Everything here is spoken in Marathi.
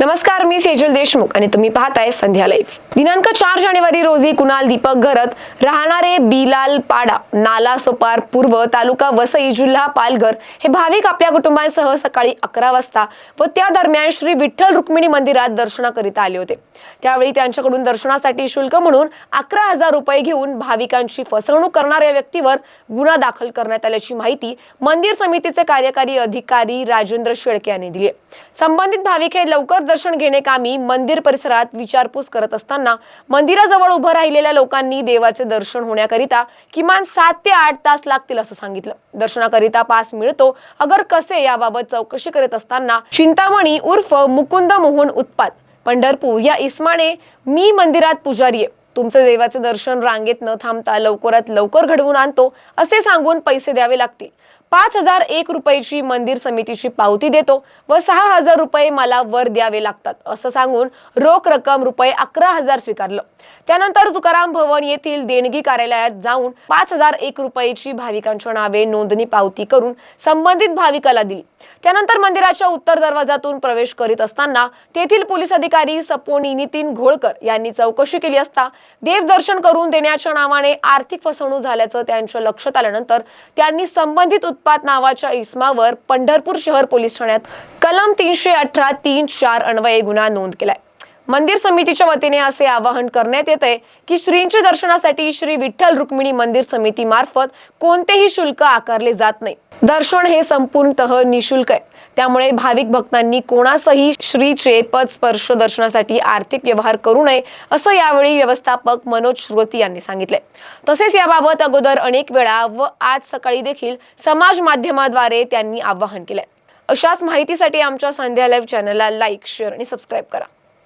नमस्कार मी सेजल देशमुख आणि तुम्ही पाहताय संध्या लाईव्ह दिनांक चार जानेवारी रोजी कुणाल दीपक घरत राहणारे बिलाल पाडा नाला सोपार पूर्व तालुका वसई जिल्हा पालघर हे भाविक आपल्या कुटुंबांसह सकाळी अकरा वाजता व त्या दरम्यान श्री विठ्ठल रुक्मिणी मंदिरात दर्शनाकरिता आले होते. त्यावेळी त्यांच्याकडून दर्शनासाठी शुल्क म्हणून अकरा हजार रुपये घेऊन भाविकांची फसवणूक करणाऱ्या व्यक्तीवर गुन्हा दाखल करण्यात आल्याची माहिती मंदिर समितीचे कार्यकारी अधिकारी राजेंद्र शेळके यांनी दिली संबंधित भाविक हे लवकर दर्शन घेणेकामी मंदिर परिसरात विचारपूस करत असताना मंदिराजवळ उभं राहिलेल्या लोकांनी देवाचे दर्शन होण्याकरिता किमान सात ते आठ तास लागतील असं सांगितलं. दर्शनाकरिता पास मिळतो. अगर कसे याबाबत चौकशी करीत असताना चिंतामणी उर्फ मुकुंद मोहन उत्पात. पंढरपूर या इस्माने मी मंदिरात पुजारी आहे. तुमचं देवाचे दर्शन रांगेत न थांबता लवकरात लवकर घडवून आणतो. असे सांगून पैसे द्यावे लागतील. पाच हजार एक रुपयाची मंदिर समितीची पावती देतो व सहा हजार रुपये मला वर द्यावे लागतात असं सांगून रोख रक्कम रुपये अकरा हजार स्वीकारलं. त्यानंतर तुकाराम भवन येथील देणगी कार्यालयात जाऊन पाच हजार एक रुपयाची भाविकांच्या नावे नोंदणी पावती करून संबंधित भाविकाला दिली. त्यानंतर मंदिराच्या उत्तर दरवाजातून प्रवेश करीत असताना तेथील पोलीस अधिकारी सपोनी नितीन घोळकर यांनी चौकशी केली असता देवदर्शन करून देण्याच्या नावाने आर्थिक फसवणूक झाल्याचं त्यांच्या लक्षात आल्यानंतर त्यांनी संबंधित उत्पाद नावाच्या इस्मावर पंढरपूर शहर पोलीस ठाण्यात कलम तीनशे अठरा तीन चार अन्वये गुन्हा नोंद केलाय. मंदिर समितीच्या वतीने असे आवाहन करण्यात येते की श्रींच्या दर्शनासाठी श्री विठ्ठल रुक्मिणी मंदिर समिती मार्फत कोणतेही शुल्क आकारले जात नाही. दर्शन हे संपूर्णतः निशुल्क आहे. त्यामुळे भाविक भक्तांनी कोणासही श्रीचे पद स्पर्श दर्शनासाठी आर्थिक व्यवहार करू नये असं यावेळी व्यवस्थापक मनोज श्रुती यांनी सांगितले तसेच याबाबत अगोदर अनेक वेळा व आज सकाळी देखील समाज माध्यमाद्वारे त्यांनी आवाहन केलंय. अशाच माहितीसाठी आमच्या संध्या लाईव्ह चॅनलला लाईक शेअर आणि सबस्क्राईब करा.